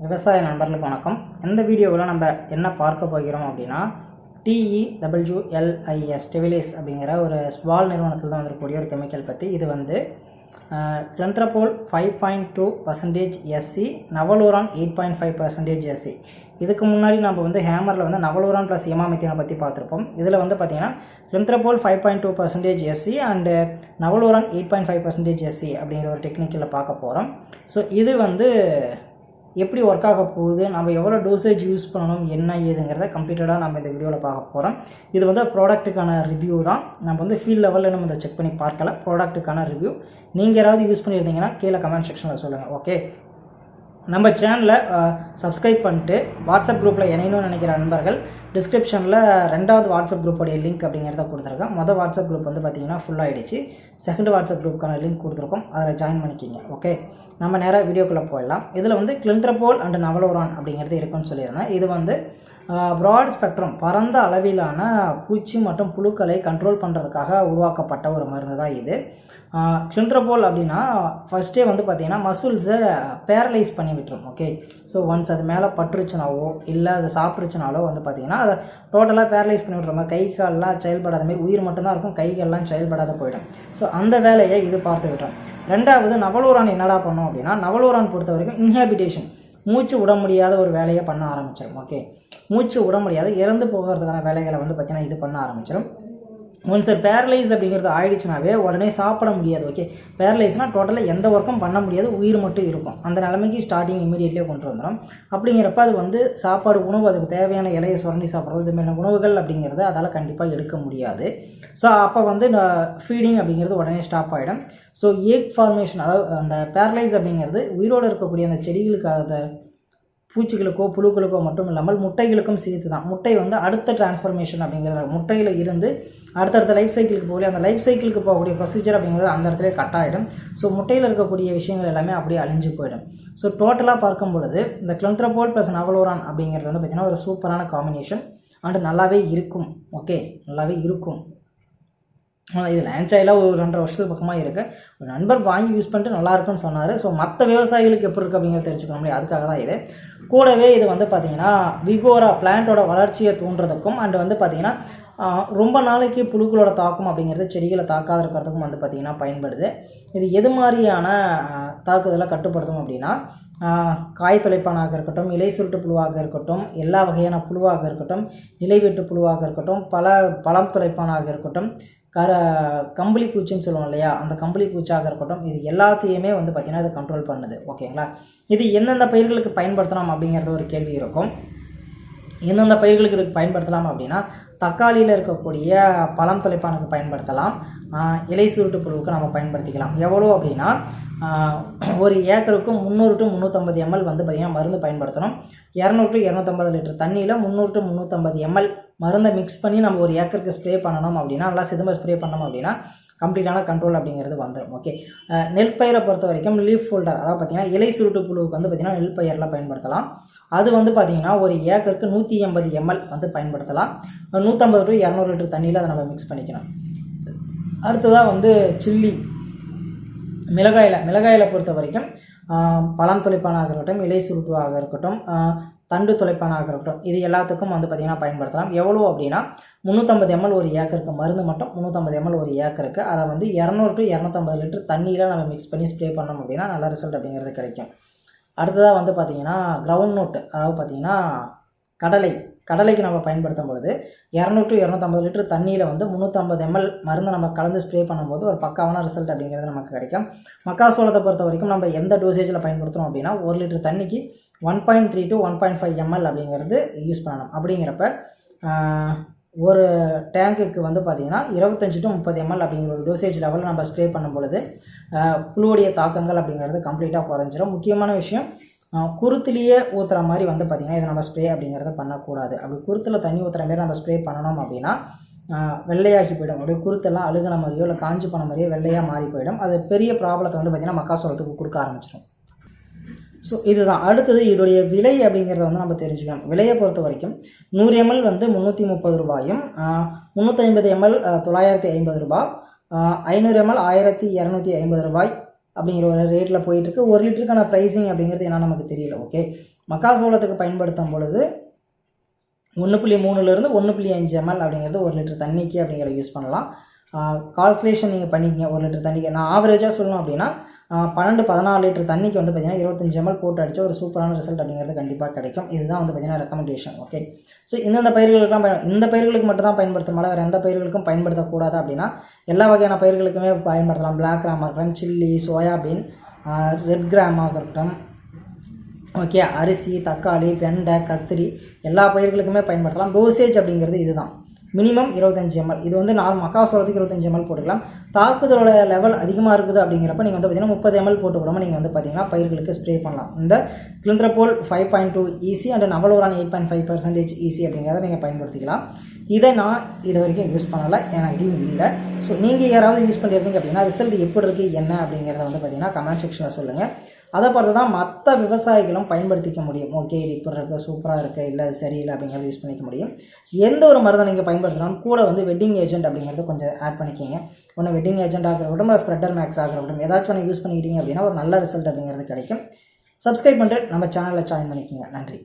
விவசாய நண்பர்களுக்கு வணக்கம். இந்த வீடியோவில் நம்ம என்ன பார்க்க போகிறோம் அப்படின்னா டிஇ டபிள்யூ எல்ஐஎஸ் டெவிலேஸ் அப்படிங்கிற ஒரு ஸ்வால் நிறுவனத்தில் தான் வந்திருக்கக்கூடிய ஒரு கெமிக்கல் பற்றி இது வந்து கிளந்த்ரபோல் five point two percentage SC novaluron eight point five percentage SC இதுக்கு முன்னாடி நம்ம வந்து ஹேமரில் வந்து நவலூரான் ப்ளஸ் எமாமித்தினை பற்றி பார்த்துருப்போம். இதில் வந்து பார்த்திங்கன்னா கிளண்ட்ரபோல் five point two percentage SC and novaluron eight point five percentage SC அப்படிங்கிற ஒரு டெக்னிக்கில் பார்க்க போகிறோம் ஸோ இது வந்து எப்படி ஒர்க் ஆக போகுது நம்ம எவ்வளோ டோசேஜ் யூஸ் பண்ணணும் என்ன ஏதுங்கிறத கம்ப்ளீட்டடாக நம்ம இந்த வீடியோவில் பார்க்க போகிறோம் இது வந்து ப்ராடக்ட்டுக்கான ரிவ்யூ தான். நம்ம வந்து ஃபீல்ட் லெவலில் நம்ம இதை செக் பண்ணி பார்க்கல. ப்ராடக்ட்டுக்கான ரிவ்யூ நீங்கள் யாராவது யூஸ் பண்ணியிருந்தீங்கன்னா கீழே கமெண்ட் செக்ஷனில் சொல்லுங்கள் ஓகே நம்ம சேனலை சப்ஸ்கிரைப் பண்ணிட்டு வாட்ஸ்அப் குரூப்பில் இணையணும்னு நினைக்கிற நண்பர்கள் டிஸ்கிரிப்ஷனில் ரெண்டாவது வாட்ஸ்அப் குரூப்போடைய லிங்க் அப்படிங்கிறத கொடுத்துருக்கேன். மொதல் வாட்ஸ்அப் குரூப் வந்து பார்த்தீங்கன்னா ஃபுல் ஆகிடுச்சு செகண்ட் வாட்ஸ்அப் குரூப்புக்கான லிங்க் கொடுத்துருக்கோம். அதில் ஜாயின் பண்ணிக்கிங்க ஓகே நம்ம நேராக வீடியோக்குள்ளே போயிடலாம். இதில் வந்து கிளிண்ட்ரபோல் அண்ட் நவலோரான் அப்படிங்கிறது இருக்குன்னு சொல்லியிருந்தேன். இது வந்து ப்ராட் ஸ்பெக்ட்ரம் பரந்த அளவிலான பூச்சி மற்றும் புழுக்களை கண்ட்ரோல் பண்ணுறதுக்காக உருவாக்கப்பட்ட ஒரு மருந்து தான் இது. கிளிண்ட்ரபோல் அப்படின்னா ஃபஸ்ட்டே வந்து பார்த்தீங்கன்னா மசில்ஸை பேரலைஸ் பண்ணி விட்டுரும் ஓகே ஸோ ஒன்ஸ் அது மேலே பட்டுருச்சுனாவோ இல்லை அதை சாப்பிட்ருச்சுனாலோ வந்து பார்த்தீங்கன்னா அதை டோட்டலாக பேரலைஸ் பண்ணி விட்ற மாதிரி கை கால்லாம் செயல்படாத மாதிரி உயிர் மட்டும்தான் இருக்கும் கைகள்லாம் செயல்படாத போயிடும். ஸோ அந்த வேலையை இது பார்த்து விட்டோம் ரெண்டாவது நவலூரான் என்னடா பண்ணோம் அப்படின்னா நவலூரான் பொறுத்த வரைக்கும் இன்ஹாபிடேஷன் மூச்சு விட முடியாத ஒரு வேலையை பண்ண ஆரம்பிச்சிடும் ஓகே மூச்சு விட முடியாத இறந்து போகிறதுக்கான வேலைகளை வந்து பார்த்திங்கன்னா இது பண்ண ஆரம்பிச்சிடும் ஒன்ஸ் பேரலைஸ் அப்படிங்கிறது ஆயிடுச்சுனாவே உடனே சாப்பிட முடியாது ஓகே பேரலைஸ்னால் டோட்டலாக எந்த ஒர்க்கும் பண்ண முடியாது உயிர் மட்டும் இருக்கும். அந்த நிலைமைக்கு ஸ்டார்டிங் இமீடியட்லேயே கொண்டு வந்துடும் அப்படிங்கிறப்ப அது வந்து சாப்பாடு உணவு அதுக்கு தேவையான இலையை சுரண்டி சாப்பிட்றது இதுமாரி உணவுகள் அப்படிங்கிறது அதால் கண்டிப்பாக எடுக்க முடியாது. ஸோ அப்போ வந்து ஃபீடிங் அப்படிங்கிறது உடனே ஸ்டாப் ஆகிடும் ஸோ ஏக் ஃபார்மேஷன் அதாவது அந்த பேரலைஸ் அப்படிங்கிறது உயிரோடு இருக்கக்கூடிய அந்த செடிகளுக்கு அதை பூச்சிகளுக்கோ புழுக்களுக்கோ மட்டும் இல்லாமல் முட்டைகளுக்கும் சேர்த்து தான் முட்டை வந்து அடுத்த டிரான்ஸ்ஃபர்மேஷன் அப்படிங்கிறது முட்டையில் இருந்து அடுத்தடுத்த லைஃப் சைக்கிளுக்கு போகல அந்த லைஃப் சைக்கிளுக்கு போகக்கூடிய ப்ரொசீஜர் அப்படிங்கிறது அந்த இடத்துல கட் ஆகிடும் ஸோ முட்டையில் இருக்கக்கூடிய விஷயங்கள் எல்லாமே அப்படியே அழிஞ்சு போயிடும். ஸோ டோட்டலாக பார்க்கும் பொழுது இந்த கிளண்ட்ரபோல் ப்ளஸ் நவலோரான் அப்படிங்கிறது வந்து பார்த்திங்கன்னா ஒரு சூப்பரான காம்பினேஷன் அண்டு நல்லாவே இருக்கும். ஓகே நல்லாவே இருக்கும். ஆனால் இது லான்ச் ஆயிலாக ஒரு ரெண்டரை வருஷத்துக்கு பக்கமாக இருக்குது ஒரு நண்பர் வாங்கி யூஸ் பண்ணிட்டு நல்லா இருக்குன்னு சொன்னார். ஸோ மற்ற விவசாயிகளுக்கு எப்படி இருக்குது அப்படிங்கிறத தெரிஞ்சுக்கணும். முடியும் அதுக்காக தான் இது. கூடவே இது வந்து பார்த்திங்கன்னா விகோரா பிளான்ட்டோட வளர்ச்சியை தூண்டுறதுக்கும் அண்ட் வந்து பார்த்திங்கன்னா ரொம்ப நாளைக்கு புழுக்களோட தாக்கம் அப்படிங்கிறது செடிகளை தாக்காத இருக்கிறதுக்கும் வந்து பார்த்திங்கன்னா பயன்படுது. இது எது மாதிரியான தாக்குதலை கட்டுப்படுத்தும் அப்படின்னா காய் தொலைப்பானாக இருக்கட்டும் இலை சுருட்டு புழுவாக இருக்கட்டும் எல்லா வகையான புழுவாக இருக்கட்டும் இலை வெட்டு புழுவாக இருக்கட்டும் பல பழம் தொலைப்பானாக இருக்கட்டும் கர கம்பளி பூச்சின்னு சொல்லுவோம் இல்லையா அந்த கம்பளி பூச்சாக இருக்கட்டும் இது எல்லாத்தையுமே வந்து பார்த்திங்கன்னா இது கண்ட்ரோல் பண்ணுது. ஓகேங்களா இது எந்தெந்த பயிர்களுக்கு பயன்படுத்தலாம் அப்படிங்கிறது ஒரு கேள்வி இருக்கும். எந்தெந்த பயிர்களுக்கு இதுக்கு பயன்படுத்தலாம் அப்படின்னா தக்காளியில் இருக்கக்கூடிய பழம் தொலைப்பானுக்கு பயன்படுத்தலாம். இலை சுருட்டு புழுவுக்கு நம்ம பயன்படுத்திக்கலாம். எவ்வளோ அப்படின்னா ஒரு ஏக்கருக்கு முந்நூறு டு முந்நூற்றம்பது எம்எல் வந்து பார்த்திங்கன்னா மருந்து பயன்படுத்தணும். இரநூறு டு இரநூத்தம்பது லிட்டர் தண்ணியில் முந்நூறு டு முந்நூற்றம்பது எம்எல் மருந்தை மிக்ஸ் பண்ணி நம்ம ஒரு ஏக்கருக்கு ஸ்ப்ரே பண்ணணும் அப்படின்னா நல்லா சிதம்ப ஸ்ப்ரே பண்ணோம் அப்படின்னா கம்ப்ளீட்டான கண்ட்ரோல் அப்படிங்கிறது வந்துடும் ஓகே நெல் பயிரை பொறுத்த வரைக்கும் லீஃப் ஃபோல்டர் அதாவது பார்த்திங்கன்னா இலை சுருட்டு புழுவுக்கு வந்து பார்த்திங்கன்னா நெல் பயிரில் பயன்படுத்தலாம். அது வந்து பார்த்திங்கன்னா ஒரு ஏக்கருக்கு நூற்றி எண்பது எம்எல் வந்து பயன்படுத்தலாம். நூற்றம்பது டு இரநூறு லிட்டர் தண்ணியில் அதை நம்ம மிக்ஸ் பண்ணிக்கணும். அடுத்ததாக வந்து சில்லி. மிளகாயில் மிளகாயில் பொறுத்த வரைக்கும் பழம் துளைப்பானாக இருக்கட்டும் இலை சுருட்டுவாக இருக்கட்டும் தண்டு துளைப்பானாக இருக்கட்டும் இது எல்லாத்துக்கும் வந்து பார்த்திங்கன்னா பயன்படுத்தலாம். எவ்வளோ அப்படின்னா முந்நூற்றம்பது எம்எல் ஒரு ஏக்கருக்கு மருந்து மட்டும் முந்நூற்றம்பது எம்எல் ஒரு ஏக்கருக்கு அதை வந்து இரநூறு டு இரநூத்தம்பது லிட்டர் தண்ணியில் நம்ம மிக்ஸ் பண்ணி ஸ்ப்ரே பண்ணோம் அப்படின்னா நல்ல ரிசல்ட் அப்படிங்கிறது கிடைக்கும். அடுத்ததாக வந்து பார்த்திங்கன்னா கிரவுண்ட் நோட்டு அதாவது பார்த்திங்கன்னா கடலை கடலைக்கு நம்ம பயன்படுத்தும் பொழுது இரநூறு டு இரநூத்தம்பது லிட்டர் தண்ணியில் வந்து முந்நூற்றம்பது எம்எல் மருந்து நம்ம கலந்து ஸ்ப்ரே பண்ணும்போது ஒரு பக்காவான ரிசல்ட் அப்படிங்கிறது நமக்கு கிடைக்கும். மக்காசோளத்தை பொறுத்த வரைக்கும் நம்ம எந்த டோசேஜில் பயன்படுத்துகிறோம் அப்படின்னா ஒரு லிட்டர் தண்ணிக்கு one point three to one point five ml அப்படிங்கிறது யூஸ் பண்ணணும். அப்படிங்கிறப்ப ஒரு டேங்குக்கு வந்து பார்த்திங்கன்னா இருபத்தஞ்சி டு முப்பது எம்எல் அப்படிங்கிற ஒரு டோசேஜ் லெவலில் நம்ம ஸ்ப்ரே பண்ணும் பொழுது புழுவுடைய தாக்கங்கள் அப்படிங்கிறது கம்ப்ளீட்டாக குறைஞ்சிரும். முக்கியமான விஷயம் குருத்துலேயே ஊற்றுற மாதிரி வந்து பார்த்திங்கன்னா இதை நம்ம ஸ்ப்ரே அப்படிங்கிறத பண்ணக்கூடாது. அப்படி குருத்தில் தண்ணி ஊற்றுற மாதிரி நம்ம ஸ்ப்ரே பண்ணணும் அப்படின்னா வெள்ளையாகி போயிடும். அப்படியே குருத்தெல்லாம் அழுகின மாதிரியோ இல்லை காஞ்சி போன மாதிரியோ வெள்ளையாக மாறி போயிடும். அது பெரிய ப்ராப்ளத்தை வந்து பார்த்திங்கன்னா மக்காசோளத்துக்கு கொடுக்க ஆரம்பிச்சிடும். ஸோ இதுதான். அடுத்தது இதோடைய விலை அப்படிங்கிறத வந்து நம்ம தெரிஞ்சுக்கலாம். விலையை பொறுத்த வரைக்கும் நூறு எம்எல் வந்து முந்நூற்றி முப்பது ரூபாயும் முந்நூற்றி ஐம்பது எம்எல் தொள்ளாயிரத்தி ஐம்பது ரூபாய் ஐநூறு எம்எல் ஆயிரத்தி இரநூத்தி ஐம்பது ரூபாய் அப்படிங்கிற ஒரு ரேட்டில் போயிட்டுருக்கு. ஒரு லிட்டருக்கான ப்ரைஸிங் அப்படிங்கிறது என்ன நமக்கு தெரியல ஓகே மக்காசோளத்துக்கு பயன்படுத்தும் பொழுது ஒன்று புள்ளி மூணுலேருந்து ஒன்று புள்ளி அஞ்சு எம்எல் அப்படிங்கிறது ஒரு லிட்டர் தண்ணிக்கு அப்படிங்கிறத யூஸ் பண்ணலாம். கால்குலேஷன் நீங்கள் பண்ணிக்கங்க. ஒரு லிட்டர் தண்ணிக்கு. நான் ஆவரேஜாக சொல்லணும் அப்படின்னா பன்னெண்டு பதினாலு லிட்டர் தண்ணிக்கு வந்து பார்த்திங்கன்னா இருபத்தஞ்சி எம்எல் போட்டு அடித்தா ஒரு சூப்பரான ரிசல்ட் அப்படிங்கிறது கண்டிப்பாக கிடைக்கும். இதுதான் வந்து பார்த்திங்கன்னா ரெக்கமெண்டேஷன் ஓகே ஸோ இந்தந்த பயிர்களுக்கெல்லாம் பயன் இந்த பயிர்களுக்கு மட்டும் தான் பயன்படுத்தணும் வேறு எந்த பயிர்களுக்கும் பயன்படுத்தக்கூடாது அப்படின்னா எல்லா வகையான பயிர்களுக்குமே பயன்படுத்தலாம். பிளாக் கிராமாக இருக்கட்டும் சில்லி சோயாபீன் ரெட் கிராமாக இருக்கட்டும் ஓகே அரிசி தக்காளி வெண்டை கத்திரி எல்லா பயிர்களுக்குமே பயன்படுத்தலாம். டோசேஜ் அப்படிங்கிறது இதுதான். மினிமம் இருபத்தஞ்சி எம்எல் இது வந்து நாலு மக்காசோளத்துக்கு இருபத்தஞ்சி எம்எல் போட்டுக்கலாம். தாக்குதலோட லெவல் அதிகமாக இருக்குது அப்படிங்கிறப்ப நீங்கள் வந்து பார்த்தீங்கன்னா முப்பது எம்எல் போட்டு கூடாமல் நீங்கள் வந்து பார்த்தீங்கன்னா பயிர்களுக்கு ஸ்ப்ரே பண்ணலாம். இந்த கிளிண்ட்ரபோல் five point two EC and novaluron eight point five percentage EC அப்படிங்கிறத நீங்கள் பயன்படுத்திக்கலாம். இதை நான் இது வரைக்கும் யூஸ் பண்ணலை எனக்கு இல்லை. ஸோ நீங்கள் யாராவது யூஸ் பண்ணியிருந்தீங்க அப்படின்னா ரிசல்ட் எப்படி இருக்குது என்ன அப்படிங்கிறத வந்து பார்த்தீங்கன்னா கமெண்ட் செக்ஷனில் சொல்லுங்கள் அதை பார்த்து தான் மற்ற விவசாயிகளும் பயன்படுத்திக்க முடியும். ஓகே இது இப்படி இருக்குது சூப்பராக இருக்குது இல்லை சரியில்லை அப்படிங்கிறத யூஸ் பண்ணிக்க முடியும். எந்த ஒரு மருந்தை நீங்கள் பயன்படுத்தினாலும் கூட வந்து வெட்டிங் ஏஜென்ட் அப்படிங்கிறது கொஞ்சம் ஆட் பண்ணிக்கிங்க. ஒன்று வெட்டிங் ஏஜென்ட் ஆகிறவட்டும் இல்லை ஸ்ப்ரெட்டர் மேக்ஸ் ஆகிறவட்டும் ஏதாச்சும் ஒன்று யூஸ் பண்ணிக்கிட்டீங்க அப்படின்னா ஒரு நல்ல ரிசல்ட் அப்படிங்கிறது கிடைக்கும். சப்ஸ்கிரைப் பண்ணிட்டு நம்ம சேனலில் ஜாயின் பண்ணிக்கோங்க. நன்றி.